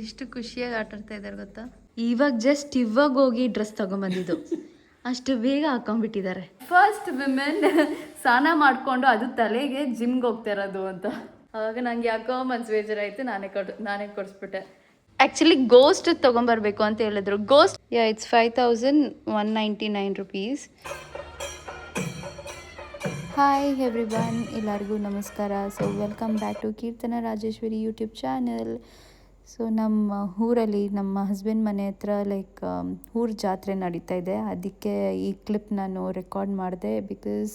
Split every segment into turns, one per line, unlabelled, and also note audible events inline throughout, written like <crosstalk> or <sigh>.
ಎಷ್ಟು ಖುಷಿಯಾಗಿ ಆಟ ಆಡ್ತಾ ಇದ್ದಾರೆ ಗೊತ್ತಾ? ಇವಾಗ ಜಸ್ಟ್ ಇವಾಗ ಹೋಗಿ ಡ್ರೆಸ್ ತಗೊಂಬಂದಿದ್ದು. ಅಷ್ಟು ಬೇಗ ಹಾಕೊಂಡ್ಬಿಟ್ಟಿದ್ದಾರೆ. ಫಸ್ಟ್ ವಿಮೆನ್ ಸ್ನಾನ ಮಾಡಿಕೊಂಡು ಅದು ತಲೆಗೆ ಜಿಮ್ಗೆ ಹೋಗ್ತಾ ಇರೋದು ಅಂತ. ಅವಾಗ ನಂಗೆ ಯಾಕೋ ಮನ್ಸು ಬೇಜಾರಾಯ್ತು ನಾನೇ ಕೊಡ್ ನಾನೇ ಕೊಡಿಸ್ಬಿಟ್ಟೆ. ಆ್ಯಕ್ಚುಲಿ ಗೋಸ್ಟ್ ತೊಗೊಂಬರ್ಬೇಕು ಅಂತ ಹೇಳಿದ್ರು. Ghost yeah it's five thousand one ninety nine rupees hi every ಎಲ್ಲರಿಗೂ ನಮಸ್ಕಾರ. So welcome back to Keerthana Rajeshwari YouTube channel so ನಮ್ಮ ಊರಲ್ಲಿ ನಮ್ಮ ಹಸ್ಬೆಂಡ್ ಮನೆ ಹತ್ರ ಲೈಕ್ ಊರ ಜಾತ್ರೆ ನಡೀತಾ ಇದೆ. ಅದಕ್ಕೆ ಈ ಕ್ಲಿಪ್ ನಾನು ರೆಕಾರ್ಡ್ ಮಾಡಿದೆ because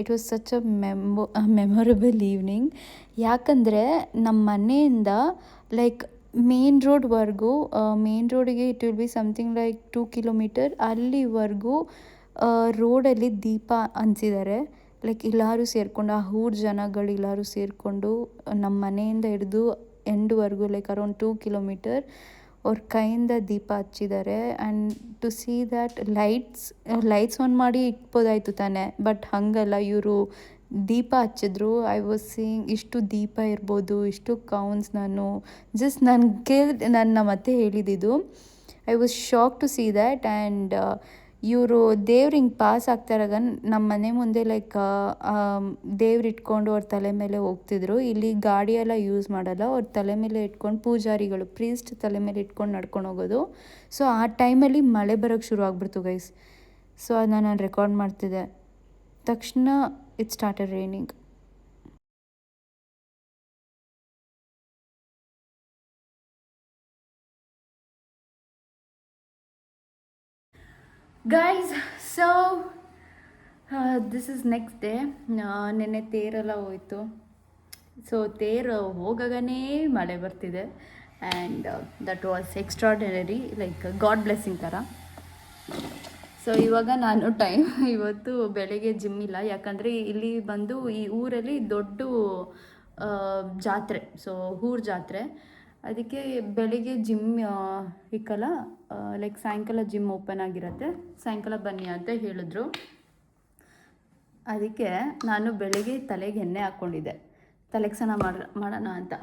it was such a memo memorable evening ಯಾಕಂದರೆ ನಮ್ಮ ಮನೆಯಿಂದ ಲೈಕ್ ಮೇನ್ ರೋಡ್ವರೆಗೂ ಮೇನ್ ರೋಡಿಗೆ it will be something like two kilometer ಅಲ್ಲಿವರೆಗೂ ರೋಡಲ್ಲಿ ದೀಪ ಅನ್ಸಿದ್ದಾರೆ ಲೈಕ್ ಎಲ್ಲರೂ ಸೇರಿಕೊಂಡು, ಆ ಊರು ಜನಗಳು ಎಲ್ಲರೂ ಸೇರಿಕೊಂಡು ನಮ್ಮ ಮನೆಯಿಂದ ಹಿಡಿದು ಎಂಡ್ವರೆಗೂ ಲೈಕ್ ಅರೌಂಡ್ ಟೂ ಕಿಲೋಮೀಟರ್ ಅವ್ರ ಕೈಯಿಂದ ದೀಪ ಹಚ್ಚಿದ್ದಾರೆ and to see that lights lights on ಮಾಡಿ ಇಟ್ಬೋದಾಯ್ತು ತಾನೆ ಬಟ್ ಹಾಗಲ್ಲ ಇವರು ದೀಪ ಹಚ್ಚಿದ್ರು ಐ ವಾಸ್ ಸೀಯಿಂಗ್ ಇಷ್ಟು ದೀಪ ಇರ್ಬೋದು ಇಷ್ಟು ಕೌನ್ಸ್ ನಾನು ಜಸ್ಟ್ ನನಗೆ ನನ್ನ ಮತ್ತೆ ಹೇಳಿದ್ದು I was shock to see that and ಇವರು ದೇವ್ರು ಹಿಂಗೆ ಪಾಸ್ ಆಗ್ತಾರಾಗ ನಮ್ಮ ಮನೆ ಮುಂದೆ ಲೈಕ್ ದೇವ್ರು ಇಟ್ಕೊಂಡು ಅವ್ರ ತಲೆ ಮೇಲೆ ಹೋಗ್ತಿದ್ರು. ಇಲ್ಲಿ ಗಾಡಿ ಎಲ್ಲ ಯೂಸ್ ಮಾಡಲ್ಲ. ಅವ್ರ ತಲೆ ಮೇಲೆ ಇಟ್ಕೊಂಡು ಪೂಜಾರಿಗಳು ಪ್ರೀಸ್ಟ್ ತಲೆ ಮೇಲೆ ಇಟ್ಕೊಂಡು ನಡ್ಕೊಂಡು ಹೋಗೋದು. ಸೊ ಆ ಟೈಮಲ್ಲಿ ಮಳೆ ಬರೋಕ್ಕೆ ಶುರು ಆಗ್ಬಿಡ್ತು ಗೈಸ್ ಸೊ ಅದನ್ನ ನಾನು ರೆಕಾರ್ಡ್ ಮಾಡ್ತಿದ್ದೆ. ತಕ್ಷಣ it started raining guys so this is next day ನೆನ್ನೆ ತೇರೆಲ್ಲ ಹೋಯ್ತು. ಸೊ ತೇರು ಹೋಗಾಗನೇ ಮಳೆ ಬರ್ತಿದೆ. And that was extraordinary like God blessing ಥರ ಸೊ ಇವಾಗ ನಾನು ಟೈಮ್ ಇವತ್ತು ಬೆಳಗ್ಗೆ ಜಿಮ್ ಇಲ್ಲ. ಯಾಕಂದರೆ ಇಲ್ಲಿ ಬಂದು ಈ ಊರಲ್ಲಿ ದೊಡ್ಡ ಜಾತ್ರೆ. ಸೊ ಊರ ಜಾತ್ರೆ. ಅದಕ್ಕೆ ಬೆಳಿಗ್ಗೆ ಜಿಮ್ ಇಕ್ಕಲ್ಲ. ಲೈಕ್ ಸಾಯಂಕಾಲ ಜಿಮ್ ಓಪನ್ ಆಗಿರತ್ತೆ. ಸಾಯಂಕಾಲ ಬನ್ನಿ ಅಂತ ಹೇಳಿದ್ರು. ಅದಕ್ಕೆ ನಾನು ಬೆಳಿಗ್ಗೆ ತಲೆಗೆ ಎಣ್ಣೆ ಹಾಕ್ಕೊಂಡಿದ್ದೆ. ತಲೆಗೆ ಸ್ನಾನ ಮಾಡ, ಮಾಡೋಣ ಅಂತ.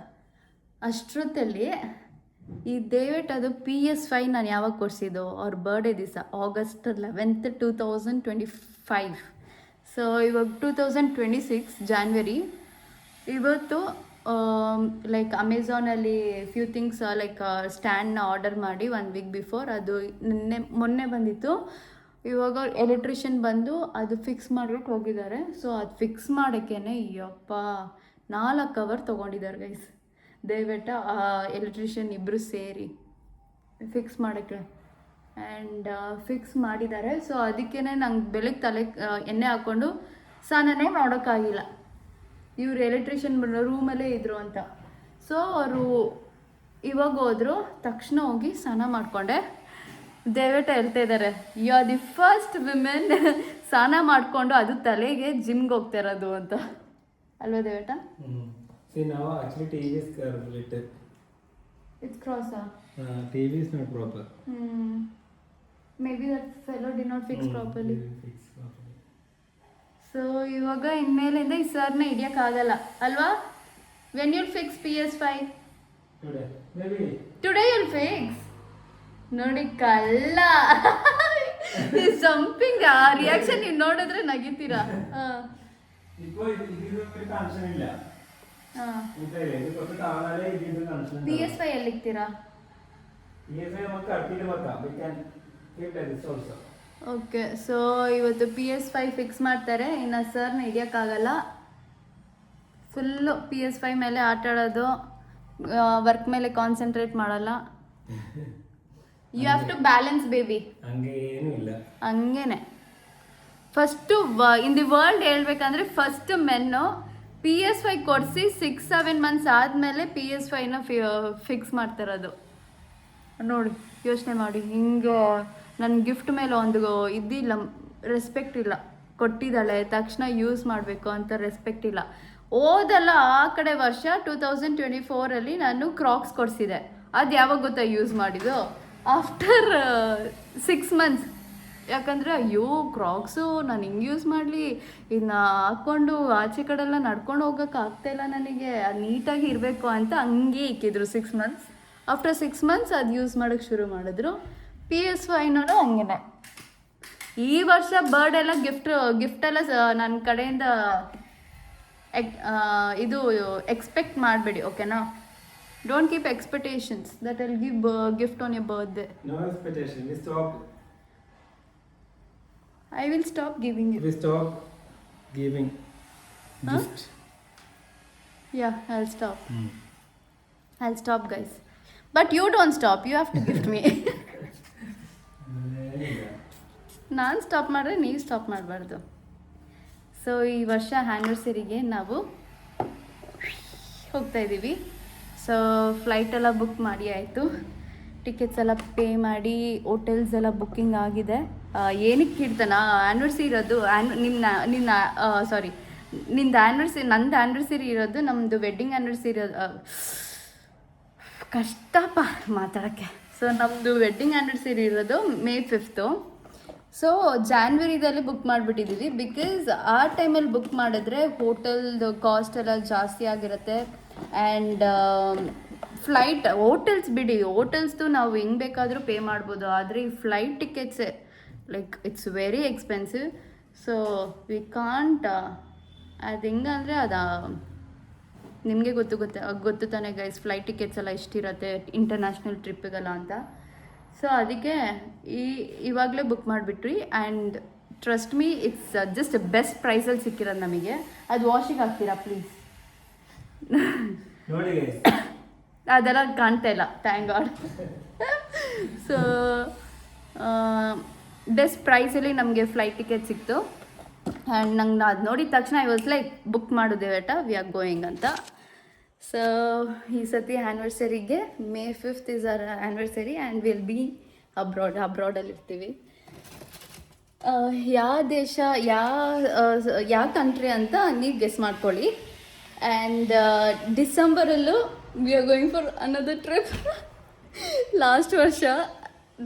ಅಷ್ಟೊತ್ತಲ್ಲಿ ಈ ದಯವಿಟ್ಟು ಅದು ಪಿ ಎಸ್ ಫೈ ನಾನು ಯಾವಾಗ ಕೊಡಿಸಿದ್ದು? ಅವ್ರ ಬರ್ಡೇ ದಿವಸ August eleventh two thousand twenty five so ಇವಾಗ two thousand twenty six January ಇವತ್ತು ಲೈಕ್ ಅಮೆಝಾನಲ್ಲಿ ಫ್ಯೂ ಥಿಂಗ್ಸ್ ಲೈಕ್ ಸ್ಟ್ಯಾಂಡ್ನ ಆರ್ಡರ್ ಮಾಡಿ ಒನ್ ವೀಕ್ ಬಿಫೋರ್ ಅದು ನಿನ್ನೆ, ಮೊನ್ನೆ ಬಂದಿತ್ತು. ಇವಾಗ ಎಲೆಕ್ಟ್ರಿಷಿಯನ್ ಬಂದು ಅದು ಫಿಕ್ಸ್ ಮಾಡ್ಬಿಟ್ಟು ಹೋಗಿದ್ದಾರೆ. ಸೊ ಅದು ಫಿಕ್ಸ್ ಮಾಡೋಕ್ಕೇನೆ ಯಪ್ಪ, ನಾಲ್ಕು ಅವರ್ ತೊಗೊಂಡಿದ್ದಾರೆ ಗೈಸ್ ದಯವಿಟ್ಟು ಎಲೆಕ್ಟ್ರಿಷಿಯನ್ ಇಬ್ಬರು ಸೇರಿ ಫಿಕ್ಸ್ ಮಾಡೋಕ್ಕೆ. ಆ್ಯಂಡ್ ಫಿಕ್ಸ್ ಮಾಡಿದ್ದಾರೆ. ಸೊ ಅದಕ್ಕೇ ನಂಗೆ ಬೆಳಗ್ಗೆ ತಲೆ ಎಣ್ಣೆ ಹಾಕ್ಕೊಂಡು ಸ್ನಾನನೇ ಮಾಡೋಕ್ಕಾಗಿಲ್ಲ. ಇವ್ರು ಎಲೆಕ್ಟ್ರಿಷಿಯನ್ ರೂಮಲ್ಲೇ ಇದ್ರು ಅಂತ. ಸೊ ಅವರು ಇವಾಗ ಹೋದ್ರು ತಕ್ಷಣ ಹೋಗಿ ಸ್ನಾನ ಮಾಡಿಕೊಂಡೆ. ದಯವಿಟ್ಟು ಹೇಳ್ತಾ ಇದ್ದಾರೆ you are the first women ಸ್ನಾನ ಮಾಡಿಕೊಂಡು ಅದು ತಲೆಗೆ ಜಿಮ್ಗೆ ಹೋಗ್ತಾ ಇರೋದು ಅಂತ. ಅಲ್ವಾ ದೇವೇಟ
see See actually.
It's cross
ಆ TV is proper
proper. Maybe that
fellow
did
not fix properly properly
so ಇವಾಗ ಇನ್ಮೇಲಿಂದ ಈ ಸರ್ನ ಹಿಡಿಯೋಕ್ಕಾಗಲ್ಲ. ಅಲ್ವಾ? When you'll fix P S five
today
you'll fix ನೋಡಿ ಕಲ್ಲ ಸಂಪಿಂಗ್ ಆ ರಿಯಾಕ್ಷನ್ ನೀವು ನೋಡಿದ್ರೆ ನಗಿತೀರಾ? ಪಿ ಎಸ್ ಫೈ
ಎಲ್ಲಿಗ್ತೀರಾ ಪಿ ಎಸ್ ಮತ್ತೆ ಬರ್ತಾ ಕ್ಯಾನ್ ಕೀಪ್
ಓಕೆ ಸೊ ಇವತ್ತು ಪಿ ಎಸ್ ಫೈ ಫಿಕ್ಸ್ ಮಾಡ್ತಾರೆ. ಇನ್ನು ಸರ್ನ ಹಿಡಿಯೋಕ್ಕಾಗಲ್ಲ. ಫುಲ್ಲು ಪಿ ಎಸ್ ಫೈ ಮೇಲೆ ಆಟ ಆಡೋದು ವರ್ಕ್ ಮೇಲೆ ಕಾನ್ಸಂಟ್ರೇಟ್ ಮಾಡಲ್ಲ. You have
to balance baby
ಹಂಗೇನೆ. ಫಸ್ಟು ಇನ್ ದಿ ವರ್ಲ್ಡ್ ಹೇಳ್ಬೇಕಂದ್ರೆ ಫಸ್ಟ್ ಮೆನ್ನು ಪಿ ಎಸ್ ಫೈ ಕೊಡಿಸಿ ಸಿಕ್ಸ್ ಸೆವೆನ್ ಮಂತ್ಸ್ ಆದಮೇಲೆ ಪಿ ಎಸ್ ಫೈನ ಫಿಕ್ಸ್ ಮಾಡ್ತಿರೋದು. ನೋಡಿ ಯೋಚನೆ ಮಾಡಿ ಹಿಂಗೆ. ನನ್ನ ಗಿಫ್ಟ್ ಮೇಲೆ ಒಂದು ಇದಿಲ್ಲ ರೆಸ್ಪೆಕ್ಟ್ ಇಲ್ಲ. ಕೊಟ್ಟಿದ್ದಾಳೆ, ತಕ್ಷಣ ಯೂಸ್ ಮಾಡಬೇಕು ಅಂತ ರೆಸ್ಪೆಕ್ಟ್ ಇಲ್ಲ. ಓದಲ್ಲ ಆ ಕಡೆ ವರ್ಷ ಟೂ ತೌಸಂಡ್ ಟ್ವೆಂಟಿ ಫೋರಲ್ಲಿ ನಾನು ಕ್ರಾಕ್ಸ್ ಕೊಡಿಸಿದೆ. ಅದು ಯಾವಾಗ ಗೊತ್ತಾ ಯೂಸ್ ಮಾಡಿದ್ದು? ಆಫ್ಟರ್ ಸಿಕ್ಸ್ ಮಂತ್ಸ್ ಯಾಕಂದರೆ, ಅಯ್ಯೋ ಕ್ರಾಕ್ಸು ನಾನು ಹಿಂಗೆ ಯೂಸ್ ಮಾಡಲಿ. ಇದನ್ನ ಹಾಕ್ಕೊಂಡು, ಆಚೆ ಕಡೆಲ್ಲ ನಡ್ಕೊಂಡು ಹೋಗೋಕೆ ಆಗ್ತಾಯಿಲ್ಲ ನನಗೆ. ಅದು ನೀಟಾಗಿ ಇರಬೇಕು ಅಂತ ಹಂಗೆ ಇಕ್ಕಿದ್ರು six months after six months ಅದು ಯೂಸ್ ಮಾಡೋಕ್ಕೆ ಶುರು ಮಾಡಿದ್ರು. ಪಿ ಎಸ್ ವೈನೂ ಹಂಗೇನೆ. ಈ ವರ್ಷ ಬರ್ಡ್ ಎಲ್ಲ ಗಿಫ್ಟ್ ಗಿಫ್ಟ್ ಎಲ್ಲ ನನ್ನ ಕಡೆಯಿಂದ ಎಕ್- ಇದು ಎಕ್ಸ್ಪೆಕ್ಟ್ ಮಾಡಬೇಡಿ ಓಕೆನಾ don't keep expectations that will give gift on a
birthday. I will stop giving it
Huh?
gift.
Yeah I stop I stop guys but you don't stop you have to gift me ನಾನು stop ಮಾಡಿದ್ರೆ ನೀವು stop ಮಾಡಬಾರ್ದು. So ಈ ವರ್ಷ ಆ್ಯನಿವರ್ಸರಿಗೆ ನಾವು ಹೋಗ್ತಾ ಇದ್ದೀವಿ. So flight ಎಲ್ಲ ಬುಕ್ ಮಾಡಿ ಆಯಿತು. ಟಿಕೆಟ್ಸ್ ಎಲ್ಲ ಪೇ ಮಾಡಿ ಹೋಟೆಲ್ಸ್ ಎಲ್ಲ ಬುಕ್ಕಿಂಗ್ ಆಗಿದೆ. ಏನಕ್ಕೆ ಕೀಡ್ತಾನ ಆ್ಯನಿವರ್ಸರಿ ಇರೋದು ಆ್ಯನ್ ನಿನ್ನ ನಿನ್ನ ಸಾರಿ ನಿಂದು ಆ್ಯನಿವರ್ಸರಿ ನಂದು ಆ್ಯನಿವರ್ಸರಿ ಇರೋದು ನಮ್ಮದು ವೆಡ್ಡಿಂಗ್ ಆ್ಯನಿವರ್ಸರಿ ಇರೋದು ಕಷ್ಟಪ್ಪ ಮಾತಾಡೋಕ್ಕೆ. ಸೊ ನಮ್ಮದು ವೆಡ್ಡಿಂಗ್ ಆ್ಯನಿವರ್ಸರಿ ಇರೋದು ಮೇ ಫಿಫ್ತು ಸೊ ಜಾನ್ವರಿದಲ್ಲಿ ಬುಕ್ ಮಾಡಿಬಿಟ್ಟಿದ್ದೀವಿ ಬಿಕಾಸ್ ಆ ಟೈಮಲ್ಲಿ ಬುಕ್ ಮಾಡಿದ್ರೆ ಹೋಟೆಲ್ದು ಕಾಸ್ಟ್ ಎಲ್ಲ ಜಾಸ್ತಿ ಆಗಿರುತ್ತೆ ಆ್ಯಂಡ್ ಫ್ಲೈಟ್ ಹೋಟೆಲ್ಸ್ ಬಿಡಿ ಹೋಟೆಲ್ಸ್ದು ನಾವು ಹೆಂಗೆ ಬೇಕಾದರೂ ಪೇ ಮಾಡ್ಬೋದು, ಆದರೆ ಈ flight ಟಿಕೆಟ್ಸೇ like it's very expensive so we can't ಅದು ಹೆಂಗಂದರೆ ಅದು ನಿಮಗೆ ಗೊತ್ತು ಗೊತ್ತ ಗೊತ್ತು ತಾನೇ ಗೈಸ್ ಫ್ಲೈಟ್ ಟಿಕೆಟ್ಸ್ ಎಲ್ಲ ಎಷ್ಟಿರತ್ತೆ ಇಂಟರ್ನ್ಯಾಷನಲ್ ಟ್ರಿಪ್ಪಿಗೆಲ್ಲ ಅಂತ. ಸೊ ಅದಕ್ಕೆ ಈ ಇವಾಗಲೇ book ಮಾಡಿಬಿಟ್ರಿ and trust me it's just best ಪ್ರೈಸಲ್ಲಿ ಸಿಕ್ಕಿರೋದು ನಮಗೆ. ಅದು ವಾಷಿಗೆ ಆಗ್ತೀರಾ ಪ್ಲೀಸ್. ಅದೆಲ್ಲ ಕಾಣ್ತಾ ಇಲ್ಲ ಥ್ಯಾಂಕ್ ಗಾಡ್ ಸೊ ಬೆಸ್ಟ್ ಪ್ರೈಸಲ್ಲಿ ನಮಗೆ ಫ್ಲೈಟ್ ಟಿಕೆಟ್ ಸಿಕ್ತು. ಆ್ಯಂಡ್ ನಂಗೆ ಅದು ನೋಡಿದ ತಕ್ಷಣ ಐ ವಾಸ್ ಲೈಕ್ ಬುಕ್ ಮಾಡೋದೆ ಬೇಟ ವಿ ಆರ್ ಗೋಯಿಂಗ್ ಅಂತ. ಸೊ ಈ ಸತಿ ಆ್ಯನಿವರ್ಸರಿಗೆ May fifth is our anniversary and will be abroad ಅಬ್ರಾಡಲ್ಲಿ ಇರ್ತೀವಿ. ಯಾವ ದೇಶ ಯಾವ ಯಾವ ಕಂಟ್ರಿ ಅಂತ ನೀವು ಗೆಸ್ ಮಾಡ್ಕೊಳ್ಳಿ. And ಡಿಸೆಂಬರಲ್ಲೂ we are going for another trip last ವರ್ಷ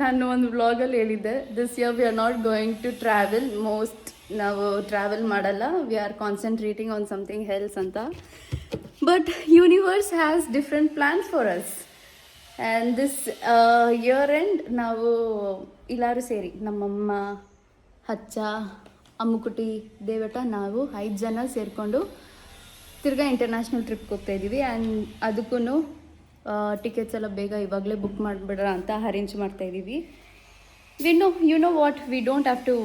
ನಾನು ಒಂದು ವ್ಲಾಗಲ್ಲಿ ಹೇಳಿದ್ದೆ this year we are not going to travel most ನಾವು ಟ್ರಾವೆಲ್ ಮಾಡಲ್ಲ. We are concentrating on something health ಅಂತ. But universe has different plans for us and this year end ನಾವು ಎಲ್ಲರೂ ಸೇರಿ, ನಮ್ಮಮ್ಮ ಹಚ್ಚ ಅಮ್ಮುಕುಟಿ ದೇವಟ ನಾವು ಐದು ಜನ ಸೇರಿಕೊಂಡು ತಿರ್ಗಾ ಇಂಟರ್ನ್ಯಾಷನಲ್ ಟ್ರಿಪ್ಗೆ ಹೋಗ್ತಾ ಇದ್ದೀವಿ. ಆ್ಯಂಡ್ ಅದಕ್ಕೂ ಟಿಕೆಟ್ಸ್ ಎಲ್ಲ ಬೇಗ ಇವಾಗಲೇ ಬುಕ್ ಮಾಡಿಬಿಡ್ರ ಅಂತ ಅರೇಂಜ್ ಮಾಡ್ತಾ ಇದ್ದೀವಿ. We know you know what we don't have to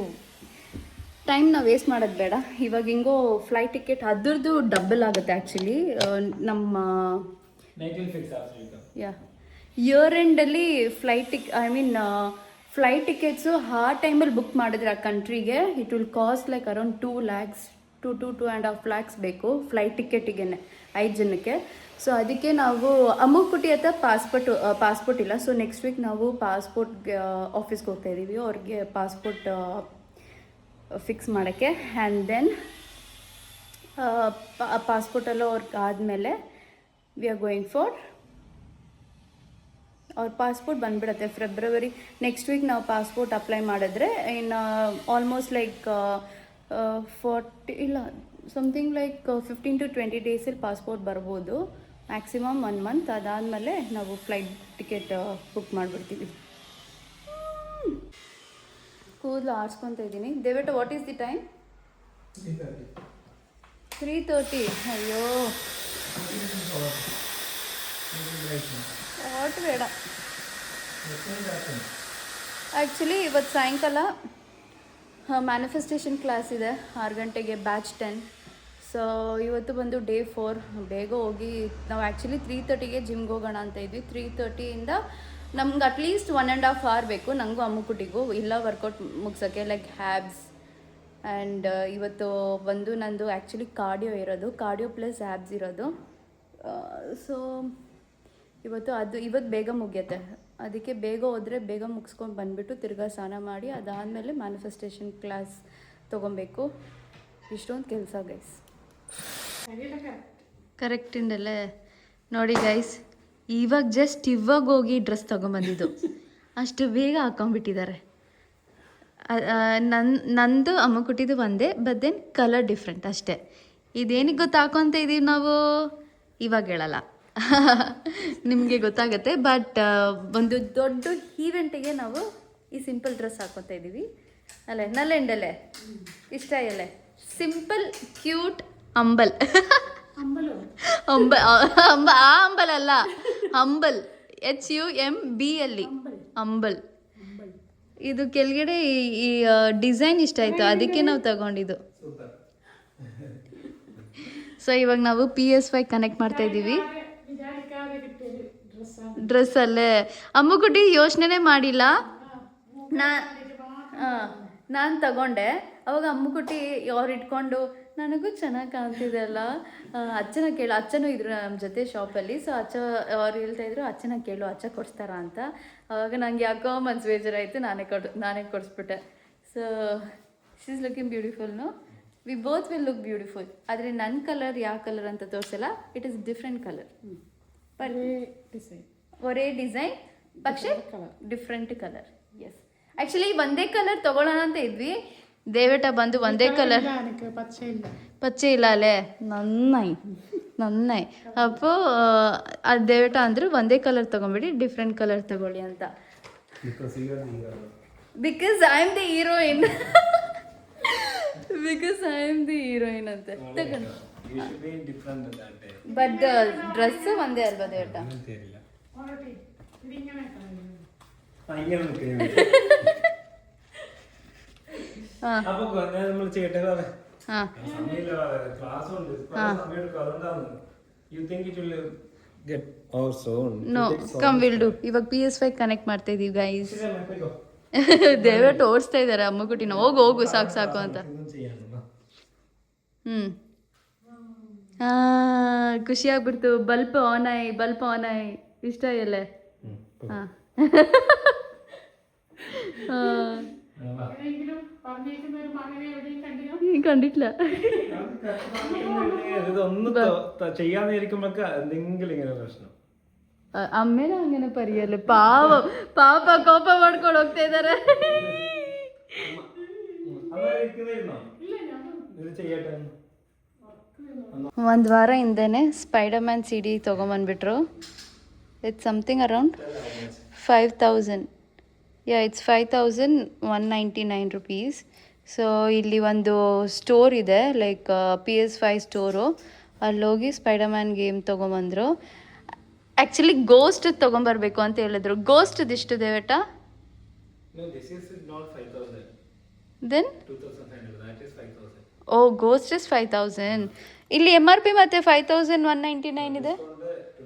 ಟೈಮ್ನ ವೇಸ್ಟ್ ಮಾಡೋದು ಬೇಡ. ಇವಾಗ ಹಿಂಗೋ ಫ್ಲೈಟ್ ಟಿಕೆಟ್ ಅದ್ರದ್ದು ಡಬಲ್ ಆಗುತ್ತೆ ಆ್ಯಕ್ಚುಲಿ ನಮ್ಮ. Yeah year ಎಂಡಲ್ಲಿ flight tick I mean flight tickets ಆ ಟೈಮಲ್ಲಿ ಬುಕ್ ಮಾಡಿದ್ರೆ ಆ ಕಂಟ್ರಿಗೆ it will cost like around two lakhs to two two and half lakhs ಬೇಕು ಫ್ಲೈಟ್ ಟಿಕೆಟಿಗೆ ಐದು ಜನಕ್ಕೆ. ಸೊ ಅದಕ್ಕೆ ನಾವು ಅಮ್ಮುಕುಟಿ ಹತ್ರ ಪಾಸ್ಪೋರ್ಟ್ ಪಾಸ್ಪೋರ್ಟ್ ಇಲ್ಲ. ಸೊ ನೆಕ್ಸ್ಟ್ ವೀಕ್ ನಾವು ಪಾಸ್ಪೋರ್ಟ್ಗೆ ಆಫೀಸ್ಗೆ ಹೋಗ್ತಾ ಇದ್ದೀವಿ ಅವ್ರಿಗೆ ಪಾಸ್ಪೋರ್ಟ್ ಫಿಕ್ಸ್ ಮಾಡೋಕ್ಕೆ. ಆ್ಯಂಡ್ ದೆನ್ ಪಾಸ್ಪೋರ್ಟೆಲ್ಲ ಅವ್ರಿಗೆ ಆದಮೇಲೆ ವಿ ಆರ್ ಗೋಯಿಂಗ್ ಫಾರ್ ಅವ್ರ ಪಾಸ್ಪೋರ್ಟ್ ಬಂದುಬಿಡತ್ತೆ. ಫೆಬ್ರವರಿ ನೆಕ್ಸ್ಟ್ ವೀಕ್ ನಾವು ಪಾಸ್ಪೋರ್ಟ್ ಅಪ್ಲೈ ಮಾಡಿದ್ರೆ ಇನ್ನು ಆಲ್ಮೋಸ್ಟ್ ಲೈಕ್ ಫೋರ್ಟಿ ಇಲ್ಲ something like fifteen to twenty ಡೇಸಲ್ಲಿ ಪಾಸ್ಪೋರ್ಟ್ ಬರ್ಬೋದು. ಮ್ಯಾಕ್ಸಿಮಮ್ ಒನ್ ಮಂತ್ ಅದಾದಮೇಲೆ ನಾವು ಫ್ಲೈಟ್ ಟಿಕೆಟ್ ಬುಕ್ ಮಾಡಿಬಿಡ್ತೀವಿ. ಕೂದಲು ಆಡ್ಸ್ಕೊತ ಇದ್ದೀನಿ. ದೇವೇಟ what is the time three thirty ಅಯ್ಯೋ. ವಾಟ್ ಬೇಡ. ಆ್ಯಕ್ಚುಲಿ ಇವತ್ತು ಸಾಯಂಕಾಲ ಮ್ಯಾನಿಫೆಸ್ಟೇಷನ್ ಕ್ಲಾಸ್ ಇದೆ. ಆರು ಗಂಟೆಗೆ ಬ್ಯಾಚ್ ಟೆನ್ ಸೊ ಇವತ್ತು ಬಂದು ಡೇ ಫೋರ್ ಬೇಗ ಹೋಗಿ ನಾವು ಆ್ಯಕ್ಚುಲಿ ತ್ರೀ ತರ್ಟಿಗೆ ಜಿಮ್ಗೆ ಹೋಗೋಣ ಅಂತ ಇದ್ವಿ. ತ್ರೀ ತರ್ಟಿಯಿಂದ ನಮ್ಗೆ at least one and half hour ಬೇಕು. ನನಗೂ ಅಮ್ಮುಕುಟಿಗೂ. ಇಲ್ಲ ವರ್ಕೌಟ್ ಮುಗ್ಸೋಕ್ಕೆ ಲೈಕ್ ಹ್ಯಾಬ್ಸ್ ಆ್ಯಂಡ್ ಇವತ್ತು ಬಂದು ನಂದು ಆ್ಯಕ್ಚುಲಿ ಕಾರ್ಡಿಯೋ ಇರೋದು. ಕಾರ್ಡಿಯೋ ಪ್ಲಸ್ ಆ್ಯಬ್ಸ್ ಇರೋದು. ಸೊ ಇವತ್ತು ಅದು ಇವತ್ತು ಬೇಗ ಮುಗಿಯುತ್ತೆ. ಅದಕ್ಕೆ ಬೇಗ ಹೋದರೆ ಬೇಗ ಮುಗಿಸ್ಕೊಂಡು ಬಂದುಬಿಟ್ಟು ತಿರ್ಗಾ ಸ್ನಾನ ಮಾಡಿ ಅದಾದಮೇಲೆ ಮ್ಯಾನಿಫೆಸ್ಟೇಷನ್ ಕ್ಲಾಸ್ ತೊಗೊಬೇಕು. ಇಷ್ಟೊಂದು ಕೆಲಸ ಗೈಸ್ ಕರೆಕ್ಟಿಂದಲೇ ನೋಡಿ ಗೈಸ್ ಇವಾಗ ಜಸ್ಟ್ ಇವಾಗ ಹೋಗಿ ಡ್ರೆಸ್ ತೊಗೊಂಬಂದಿದ್ದು. ಅಷ್ಟು ಬೇಗ ಹಾಕೊಂಡ್ಬಿಟ್ಟಿದ್ದಾರೆ. ನನ್ನ ನಂದು ಅಮ್ಮ ಕೊಟ್ಟಿದ್ದು ಒಂದೇ ಬಟ್ ದೆನ್ ಕಲರ್ ಡಿಫ್ರೆಂಟ್ ಅಷ್ಟೇ. ಇದೇನಿಗೆ ಗೊತ್ತಾಕೊಂತ ಇದ್ದೀವಿ ನಾವು? ಇವಾಗ ಹೇಳಲ್ಲ. <laughs> ನಿಮಗೆ ಗೊತ್ತಾಗುತ್ತೆ ಬಟ್ ಒಂದು ದೊಡ್ಡ ಈವೆಂಟಿಗೆ ನಾವು ಈ ಸಿಂಪಲ್ ಡ್ರೆಸ್ ಹಾಕೊತ ಇದ್ದೀವಿ ಅಲ್ಲೇ ನಲ್ಲೆಂಡಲೆ? ಇಷ್ಟ ಎಲ್ಲ ಸಿಂಪಲ್ ಕ್ಯೂಟ್ ಅಂಬಲ್. ಅಂಬ ಅಂಬ ಆ ಅಂಬಲ್ ಅಲ್ಲ humble H U M B ಅಲ್ಲಿ ಅಂಬಲ್ ಇದು ಕೆಳಗಡೆ ಈ- ಡಿಸೈನ್ ಇಷ್ಟ ಆಯ್ತು. ಅದಕ್ಕೆ ನಾವು ತಗೊಂಡಿದ್ದು. ಸೊ ಇವಾಗ ನಾವು ಪಿ ಎಸ್ ವೈ ಕನೆಕ್ಟ್ ಮಾಡ್ತಾ ಇದ್ದೀವಿ. ಡ್ರೆಸ್ ಅಲ್ಲೇ. ಅಮ್ಮಗುಡ್ಡಿ ಯೋಚನೆ ಮಾಡಿಲ್ಲ. ನಾ ನಾನು ತಗೊಂಡೆ. ಅವಾಗ ಅಮ್ಮಗುಟ್ಟಿ ಅವ್ರು ಇಟ್ಕೊಂಡು ನನಗೂ ಚೆನ್ನಾಗಿ ಕಾಣ್ತಿದೆ ಅಲ್ಲ? ಅಚ್ಚನ ಕೇಳು. ಅಚ್ಚನೂ ಇದ್ರು ನಮ್ಮ ಜೊತೆ ಶಾಪಲ್ಲಿ. ಸೊ ಅಚ್ಚ ಅವ್ರು ಹೇಳ್ತಾ ಇದ್ರು ಅಚ್ಚನ ಕೇಳು ಅಚ್ಚ ಕೊಡಿಸ್ತಾರ ಅಂತ. ಆವಾಗ ನನಗೆ ಯಾಕೋ ಮನ್ಸು ಬೇಜಾರಾಯಿತು. ನಾನೇ ಕೊಡ್ ನಾನೇ ಕೊಡಿಸ್ಬಿಟ್ಟೆ. So is is looking ಬ್ಯೂಟಿಫುಲ್ನು we both will look beautiful ಆದರೆ ನನ್ನ ಕಲರ್ ಯಾವ ಕಲರ್ ಅಂತ ತೋರಿಸಲ್ಲ? It is different colour design ಒರೇ design ಪಕ್ಷೆ ಡಿಫ್ರೆಂಟ್ ಕಲರ್ ಎಸ್ ಆ್ಯಕ್ಚುಲಿ ಒಂದೇ ಕಲರ್ ತೊಗೊಳ್ಳೋಣ ಅಂತ ಇದ್ವಿ. ದೇವೇಟ ಬಂದು ಒಂದೇ ಕಲರ್ ಪಚ್ಚೆ ಇಲ್ಲ ಅಲ್ಲೇ ನನ್ನಾಯಿ ನನ್ನಾಯಿ ಅಪ್ಪೋ ಅದು ದೇವೇಟ ಅಂದರು ಒಂದೇ ಕಲರ್ ತೊಗೊಂಬಿಡಿ ಡಿಫ್ರೆಂಟ್ ಕಲರ್ ತಗೊಳ್ಳಿ ಅಂತ
ಬಿಕಾಸ್ ಈಗ ಈಗ
because I am the heroine because I am the heroine ಅಂತ ತಗೊಂಡು
you should be different that day
but dress ಒಂದೇ ಅಲ್ವಾ ದೇವೇಟ
ಅಂತೀರಿಲ್ಲ ഇങ്ങനെ നിൽക്കുന്നു
ಹಾಂ <laughs>
അപ്പൊ നമ്മൾ ചെയ്യട്ടെ സാറേ
ಹಾಂ
സമയമില്ല ക്ലാസ് ഉണ്ട് സമയം എടുക്കും അതുകൊണ്ടാണ് you think it will get over soon
no come will do ಇವಾಗ ಪಿ ಎಸ್ ಫೈ ಕನೆಕ್ಟ್ ಮಾಡ್ತಾ ಇದೀವಿ ಗೈಸ್
ശരി അമ്മ പോയിക്കോ
ದಯವಿಟ್ಟು ಓಡಿಸ್ತಾ ಇದ್ದಾರೆ ಅಮ್ಮಗುಟ್ಟಿನ ಹೋಗು ಹೋಗು ಸಾಕು ಸಾಕು ಅಂತ
ഇതൊന്നും ചെയ്യാനോ
ಹ್ಞೂ ಖುಷಿ ಆಗ್ಬಿಡ್ತು ಬಲ್ಪ್ ಆನ್ ಆಯ್ ಬಲ್ಪ್ ಆನ್ ಆಯ್ ಇಷ್ಟ ಎಲ್ಲೇ ಹಾಂ കണ്ടിട്ടില്ല
ഇതൊന്നും ത- ത- ചെയ്യാന്നിരിക്കുമ്പോ എന്തെങ്കിലും ഇങ്ങനെ പ്രശ്നം
ಅಮ್ಮೇನ ಹಂಗೇನೆ ಪರಿಯಲ್ಲ ಪಾವ ಪಾಪ ಕೋಪ ಮಾಡ್ಕೊಂಡು ಹೋಗ್ತಾ ಇದಾರೆ
അങ്ങനെ ഇരിക്കുന്നതായിരുന്നോ ഇത് ചെയ്യട്ടെ എന്ന്.
ಒಂದು ವಾರ ಹಿಂದೆನೆ spider man C D ತೊಗೊಂಬಂದ್ಬಿಟ್ರು it's something around five thousand yeah it's five thousand one ninety nine rupees so ಇಲ್ಲಿ ಒಂದು ಸ್ಟೋರ್ ಇದೆ like P S five store ಅಲ್ಲೋಗಿ ಸ್ಪೈಡರ್ ಮ್ಯಾನ್ ಗೇಮ್ ತೊಗೊಂಬಂದರು. ಆ್ಯಕ್ಚುಲಿ ಗೋಸ್ಟ್ ತೊಗೊಂಬರ್ಬೇಕು ಅಂತ ಹೇಳಿದ್ರು. ಗೋಸ್ಟ್ ಇದಿಷ್ಟು ದೇವೇಟ?
No, this is not 5,000.
Then
2,500. That is 5,000.
Oh ghost is five thousand ಇಲ್ಲಿ ಎಂ ಆರ್ ಪಿ ಮತ್ತೆ five thousand one ninety nine ಇದೆ.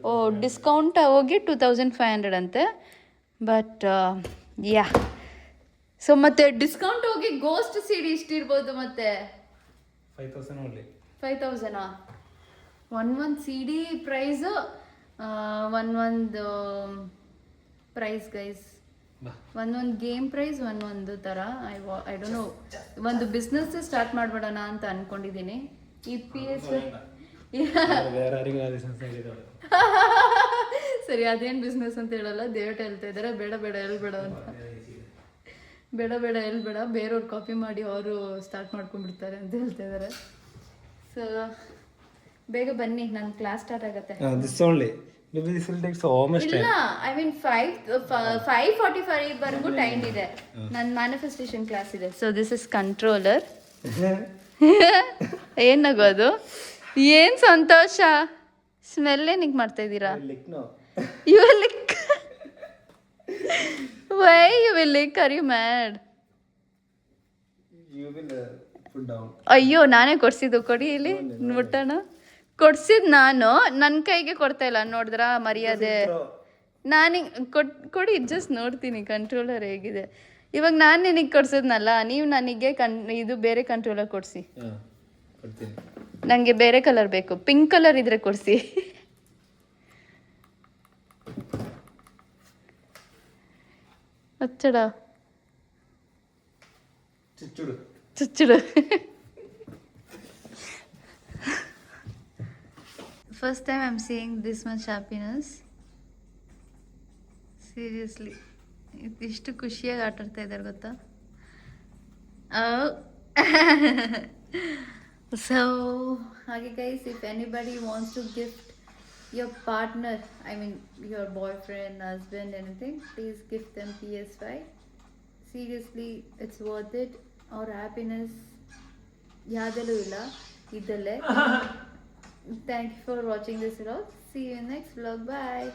ಓ ಡಿಸ್ಕೌಂಟ್ ಹೋಗಿ ಟೂ ತೌಸಂಡ್ ಫೈವ್ ಹಂಡ್ರೆಡ್ ಅಂತೆ ಬಟ್ ಯಾ ಸೊ ಮತ್ತೆ ಡಿಸ್ಕೌಂಟ್ ಹೋಗಿ ghost CD ಇಷ್ಟಿರ್ಬೋದು ಮತ್ತೆ?
Five thousand only
five ತೌಸಂಡಾ one one C D price one ಒಂದು ಪ್ರೈಸ್ ಗೈಸ್. ಒಂದೊಂದು ಗೇಮ್ ಪ್ರೈಸ್ ಒಂದೊಂದು ಥರ ಐ ವಾ ಐ ಡೋಂಟ್ ನೋ ಒಂದು ಬಿಸ್ನೆಸ್ ಸ್ಟಾರ್ಟ್ ಮಾಡ್ಬಿಡೋಣ ಅಂತ ಅನ್ಕೊಂಡಿದ್ದೀನಿ ಈ ಪಿ <laughs> ಎಸ್ <laughs> ಸರಿ ಅದೇನು ಬಿಸ್ನೆಸ್ ಅಂತ ಹೇಳಲ್ಲ ದೇವರು ಹೇಳ್ತಾ ಇದ್ದಾರೆ ಬೇಡ ಬೇಡ ಹೇಳ್ಬೇಡ ಅಂತ. ಬೇಡ ಬೇಡ ಹೇಳ್ಬೇಡ ಬೇರೆಯವ್ರು ಕಾಪಿ ಮಾಡಿ ಅವರು ಸ್ಟಾರ್ಟ್ ಮಾಡ್ಕೊಂಡ್ಬಿಡ್ತಾರೆ ಅಂತ ಹೇಳ್ತಾ ಇದ್ದಾರೆ ಸೊ ಬೇಗ ಬನ್ನಿ ನನ್ನ ಕ್ಲಾಸ್ ಸ್ಟಾರ್ಟ್ ಆಗುತ್ತೆ.
This only maybe this will take so much
ಇಲ್ಲ ಐ ಮೀನ್ 5 5:45 ವರೆಗೂ ಟೈಮ್ ಇದೆ. ನನ್ನ ಮ್ಯಾನಿಫೆಸ್ಟೇಷನ್ ಕ್ಲಾಸ್ ಇದೆ. ಸೊ ದಿಸ್ ಇಸ್ ಕಂಟ್ರೋಲರ್ ಏನಾಗೋದು ಏನು ಸಂತೋಷ? ಸ್ಮೆಲ್ ನಿಂಗೆ ಮಾಡ್ತಾ ಇದ್ದೀರಾ?
You
will look. Why you will look? Are you mad? You
will uh, put down.
ಅಯ್ಯೋ ನಾನೇ ಕೊಡ್ಸಿದ್ದು ಕೊಡಿ ಇಲ್ಲಿ ಮುಟ್ಟೋಣ ಕೊಡ್ಸಿದ್ ನಾನು ನನ್ನ ಕೈಗೆ ಕೊಡ್ತಾ ಇಲ್ಲ ನೋಡಿದ್ರ ಮರ್ಯಾದೆ ನಾನು ಕೊಟ್ ಕೊಡಿ ಜಸ್ಟ್ ನೋಡ್ತೀನಿ ಕಂಟ್ರೋಲರ್ ಹೇಗಿದೆ ಇವಾಗ ನಾನು ನಿನಗೆ ಕೊಡ್ಸಿದ್ನಲ್ಲ ನೀವು ನನಗೆ ಕನ್ ಇದು ಬೇರೆ ಕಂಟ್ರೋಲರ್ ಕೊಡಿಸಿ ನನಗೆ ಬೇರೆ ಕಲರ್ ಬೇಕು ಪಿಂಕ್ ಕಲರ್ ಇದ್ರೆ ಕೊಡಿಸಿ <laughs>
వచ్చడా
చిచ్చుడు first time time I'm seeing this much happiness seriously ಇಷ್ಟು ಖುಷಿಯಾಗಿ ಆಟಾಡ್ತಾ ಇದ್ದಾರೆ ಗೊತ್ತಾ ಸೊ ಹಾಗೆ guys if anybody wants to gift your partner i mean your boyfriend husband anything please give them ps5 seriously it's worth it ಅವ್ರ happiness <laughs> ಯಾವುದಲ್ಲೂ ಇಲ್ಲ ಇದಲ್ಲೇ thank you for watching this vlog see you next vlog bye